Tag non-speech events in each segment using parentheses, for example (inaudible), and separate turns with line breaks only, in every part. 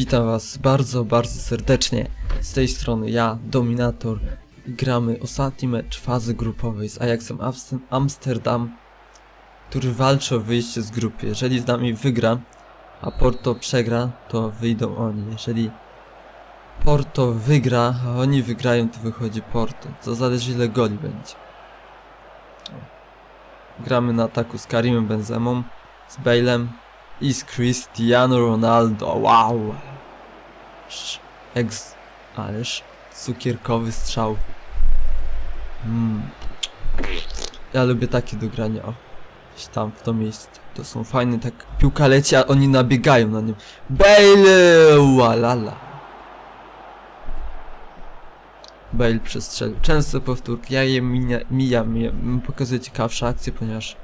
Witam was bardzo, bardzo serdecznie. Z tej strony ja, Dominator. Gramy ostatni mecz fazy grupowej z Ajaxem Amst- Amsterdam, który walczy o wyjście z grupy. Jeżeli z nami wygra, a Porto przegra, to wyjdą oni. Jeżeli Porto wygra, a oni wygrają, to wychodzi Porto. To zależy ile goli będzie. Gramy na ataku z Karimem Benzemą, z Bale'em i z Cristiano Ronaldo. Wow! Sz- Ex... Ależ cukierkowy strzał. Mm. Ja lubię takie do. O, gdzieś tam w to miejsce. To są fajne, tak piłka leci, a oni nabiegają na nim. Bale! Walala. Bale przestrzelił. Często powtórki. Ja je minia, mijam, mijam. Pokazuję ciekawsze akcje, ponieważ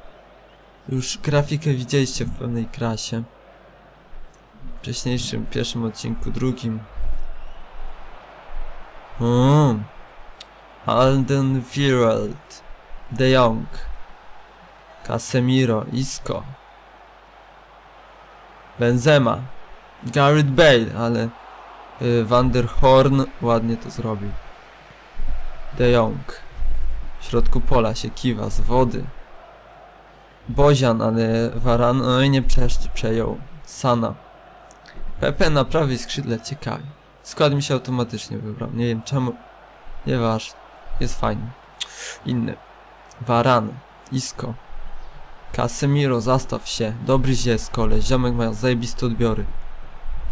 już grafikę widzieliście w pewnej krasie. Wcześniejszym, pierwszym odcinku, drugim. Mm. Alden Virald, De Jong, Casemiro, Isco, Benzema, Gareth Bale, ale y, Van der Horn ładnie to zrobił. De Jong, w środku pola się kiwa z wody. Bozian, ale Varan, oj nie przeszczy, przejął. Sana. Pepe na prawej skrzydle, ciekawie. Skład mi się automatycznie wybrał, nie wiem czemu. Nieważne, jest fajny. Inny. Varan, Isco. Casemiro, zastaw się. Dobry jest koleś, ziomek ma zajebiste odbiory.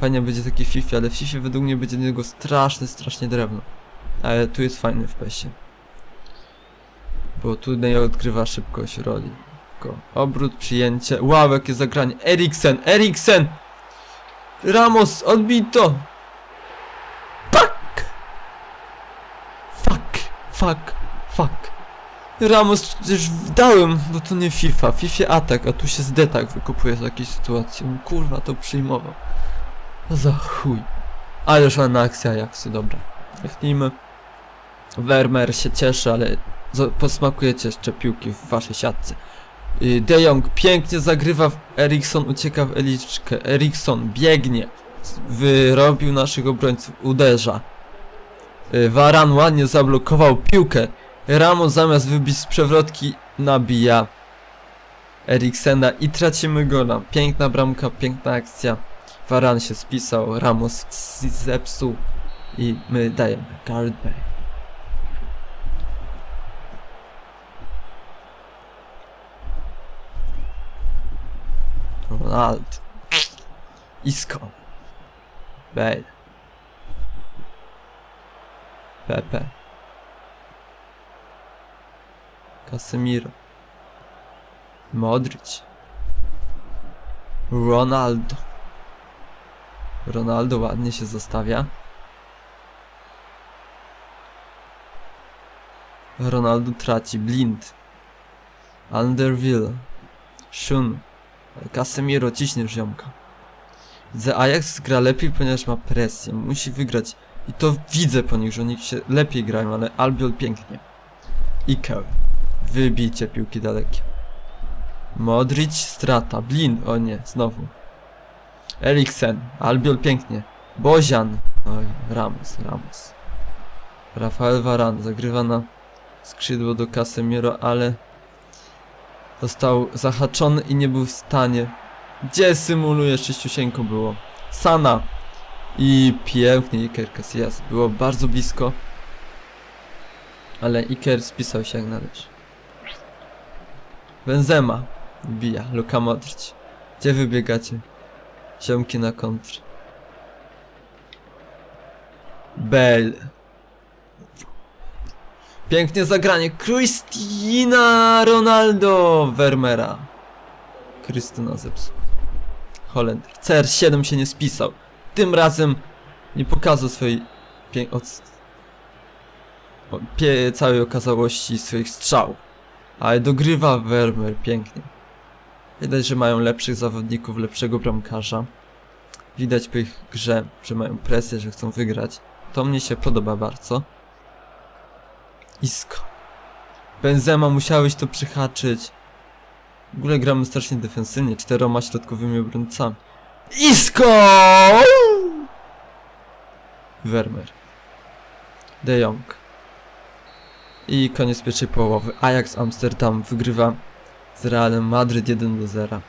Fajnie będzie taki FIFA, ale w FIFA według mnie będzie niego straszne, strasznie drewno. Ale tu jest fajny w PESie. Bo tutaj odgrywa szybkość roli. Obrót, przyjęcie. Wow, jakie zagranie. Eriksen, Eriksen! Ramos, odbito! Fuck! Fuck, fuck, fuck. Ramos przecież dałem, bo to nie FIFA. FIFA atak, a tu się z detak wykupuje z jakiejś sytuacji. Kurwa, to przyjmował. No za chuj. Ależ ładna akcja Ajaxu, dobra. Lechnijmy. Wermer się cieszy, ale posmakujecie jeszcze piłki w waszej siatce. Y, De Jong pięknie zagrywa, Erikson ucieka w Eliczkę, Erikson biegnie, wyrobił naszych obrońców, uderza. Y, Varan ładnie zablokował piłkę, Ramos zamiast wybić z przewrotki nabija Eriksena i tracimy gola. Piękna bramka, piękna akcja. Varan się spisał, Ramos zepsuł i my dajemy Gareth Bale. Ronaldo. Isco. Bale. Pepe. Casemiro. Modric. Ronaldo. Ronaldo ładnie się zostawia. Ronaldo traci blind. Underville. Shun. Casemiro ciśnie ziomka. The Ajax gra lepiej, ponieważ ma presję. Musi wygrać. I to widzę po nich, że oni się lepiej grają, ale Albiol pięknie. Iker. Wybijcie piłki dalekie. Modric strata. Blin. O nie, znowu. Eriksen. Albiol pięknie. Bozian. Oj, Ramos, Ramos. Rafael Varane zagrywa na skrzydło do Casemiro, ale Został zahaczony i nie był w stanie. Gdzie symuluje sześciusieńko było? Sana. I pięknie Iker Casillas. Było bardzo blisko. Ale Iker spisał się jak należy. Benzema. Wbija. Luka Modric. Gdzie wybiegacie? Ziomki na kontrę. Bale. Pięknie zagranie. Cristina Ronaldo Vermeera. Krystyna zepsuł. Holender. CR7 się nie spisał. Tym razem nie pokazał swojej od... pie- całej okazałości swoich strzał. Ale dogrywa Vermeer pięknie. Widać, że mają lepszych zawodników, lepszego bramkarza. Widać po ich grze, że mają presję, że chcą wygrać. To mnie się podoba bardzo. Isko. Benzema musiałeś to przyhaczyć. W ogóle gramy strasznie defensywnie, czteroma środkowymi obrońcami. Isko! Werner. De Jong. I koniec pierwszej połowy. Ajax Amsterdam wygrywa z Realem Madryt 1 do 0.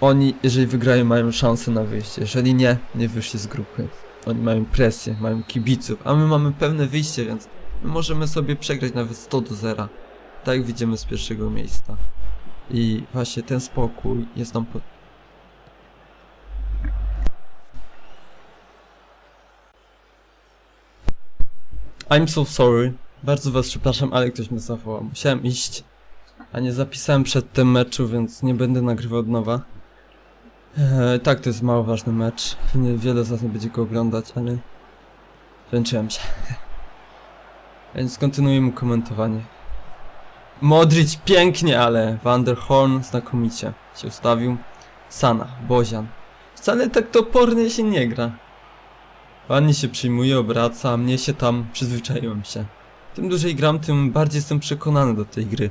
Oni, jeżeli wygrają, mają szansę na wyjście. Jeżeli nie, nie wyszli z grupy. Oni mają presję, mają kibiców, a my mamy pewne wyjście, więc możemy sobie przegrać nawet 100 do 0. Tak widzimy z pierwszego miejsca. I właśnie ten spokój jest nam po... I'm so sorry. Bardzo was przepraszam, ale ktoś mnie zawołał. Musiałem iść, a nie zapisałem przed tym meczu, więc nie będę nagrywał od nowa. Eee, tak, to jest mało ważny mecz. Nie, wiele z was nie będzie go oglądać, ale... Zmęczyłem się. (laughs) Więc kontynuujemy komentowanie. Modric pięknie, ale Van der Horn znakomicie się ustawił. Sana, Bozian. Wcale tak topornie się nie gra. Ładnie się przyjmuje, obraca, a mnie się tam przyzwyczaiłem się. Tym dłużej gram, tym bardziej jestem przekonany do tej gry.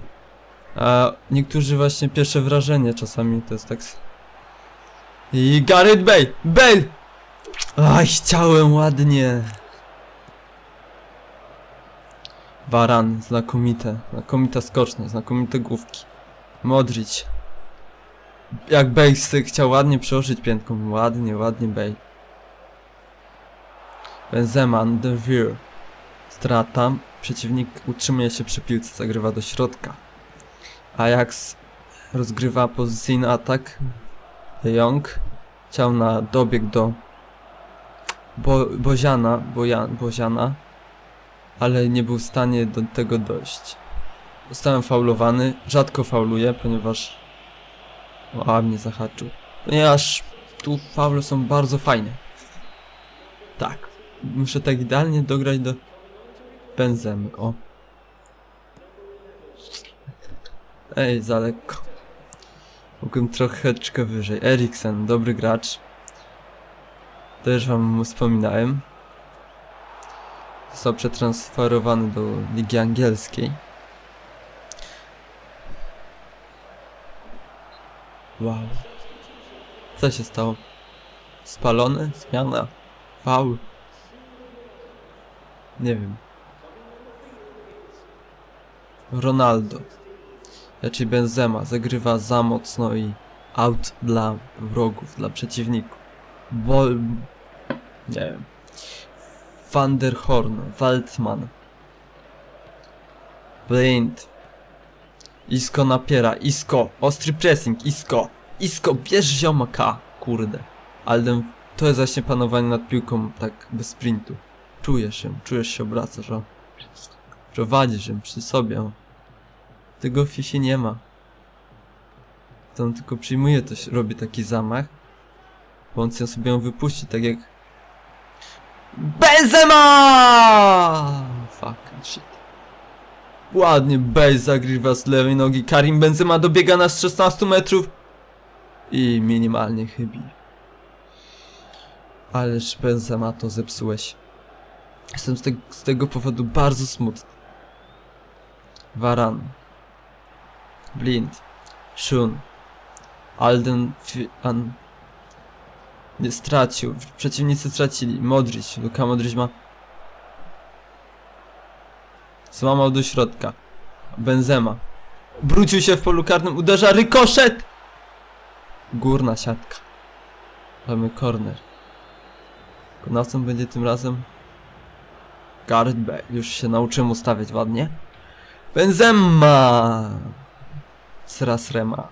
A niektórzy właśnie pierwsze wrażenie czasami to jest tak... I Gareth Bale! Bale! Aj, chciałem ładnie. Varan, znakomite, znakomita skoczność, znakomite główki. Modric. Jak Bale chciał ładnie przełożyć piętką, ładnie, ładnie Bale. Benzema, De Veer. Strata. Przeciwnik utrzymuje się przy piłce, zagrywa do środka. Ajax rozgrywa pozycyjny atak. De Jong. Chciał na dobieg do Bo Boziana, Bojan, Boziana, ale nie był w stanie do tego dojść. Zostałem faulowany. Rzadko fauluję, ponieważ... O, a mnie zahaczył. Ponieważ tu faule są bardzo fajne. Tak. Muszę tak idealnie dograć do Benzemy, o. Ej, za lekko. Mogłem troszeczkę wyżej. Eriksen, dobry gracz. Też wam wspominałem. Został przetransferowany do Ligi Angielskiej. Wow. Co się stało? Spalony? Zmiana? Faul? Nie wiem. Ronaldo. Raczej Benzema zagrywa za mocno i out dla wrogów, dla przeciwników. Bo... Nie wiem. Van der Horn, Waldman. Blind. Isko napiera, Isko, ostry pressing, Isko. Isko, bierz ziomaka, kurde. Ale ten- to jest właśnie panowanie nad piłką tak bez sprintu. Czujesz ją, czujesz się obracasz, o. Prowadzisz ją przy sobie, o. Tego w Fifi nie ma. To on tylko przyjmuje, to się robi taki zamach. Bo on sobie ją wypuści, tak jak... Benzema! Fucking shit. Ładnie Bale zagrywa z lewej nogi. Karim Benzema dobiega na 16 metrów. I minimalnie chybi. Ależ Benzema to zepsułeś. Jestem z, te z tego powodu bardzo smutny. Varan. Blind. Shun. Alden Fi- an stracił. Przeciwnicy stracili. Modric. Luka Modric ma. Złamał do środka. Benzema. Brucił się w polu karnym. Uderza rykoszet! Górna siatka. Mamy corner. Wykonawcą będzie tym razem Gareth Bale. Już się nauczyłem ustawiać ładnie. Benzema! Sras Rema.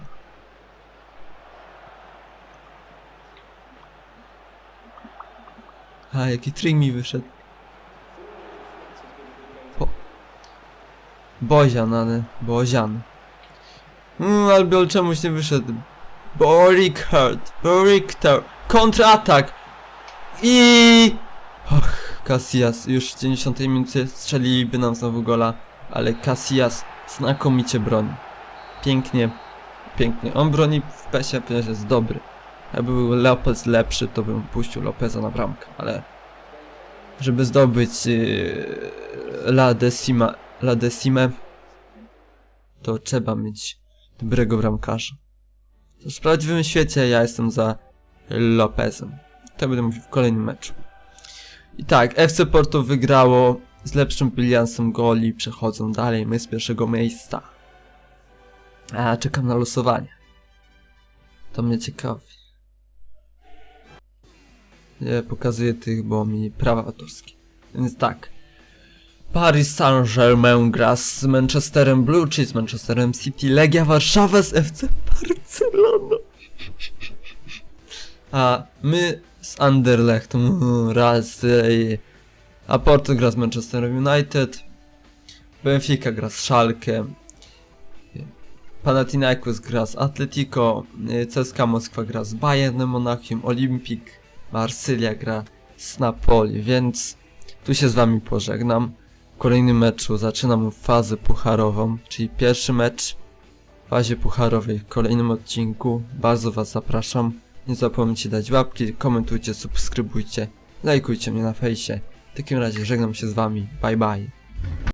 A, jaki trik mi wyszedł. Po... Bozian, ale... Bozian. Mm, Albiol czemuś nie wyszedł. Borik hurt. Borik ter... Kontratak! I... Och, Casillas. Już w 90 minucie strzeliliby nam znowu gola. Ale Casillas znakomicie broni. Pięknie. Pięknie. On broni w pesie, ponieważ jest dobry. Jakby był Lopez lepszy, to bym puścił Lopeza na bramkę, ale żeby zdobyć yy, La Decima, La Decimę, to trzeba mieć dobrego bramkarza. To w prawdziwym świecie ja jestem za Lopezem. To będę mówił w kolejnym meczu. I tak, FC Porto wygrało z lepszym bilansem goli, przechodzą dalej, my z pierwszego miejsca. A czekam na losowanie. To mnie ciekawi. Nie pokazuję tych, bo mi prawa autorskie. Więc tak. Paris Saint-Germain gra z Manchesterem Blue, czy z Manchesterem City, Legia Warszawa z FC Barcelona. A my z Anderlecht, mm, raz, a Porto gra z Manchester United, Benfica gra z Schalke, Panathinaikos gra z Atletico, CSKA Moskwa gra z Bayernem Monachium, Olimpik, Marsylia gra z Napoli, więc tu się z wami pożegnam. W kolejnym meczu zaczynam fazę pucharową, czyli pierwszy mecz w fazie pucharowej w kolejnym odcinku. Bardzo was zapraszam. Nie zapomnijcie dać łapki, komentujcie, subskrybujcie, lajkujcie mnie na fejsie. W takim razie żegnam się z wami. Bye bye.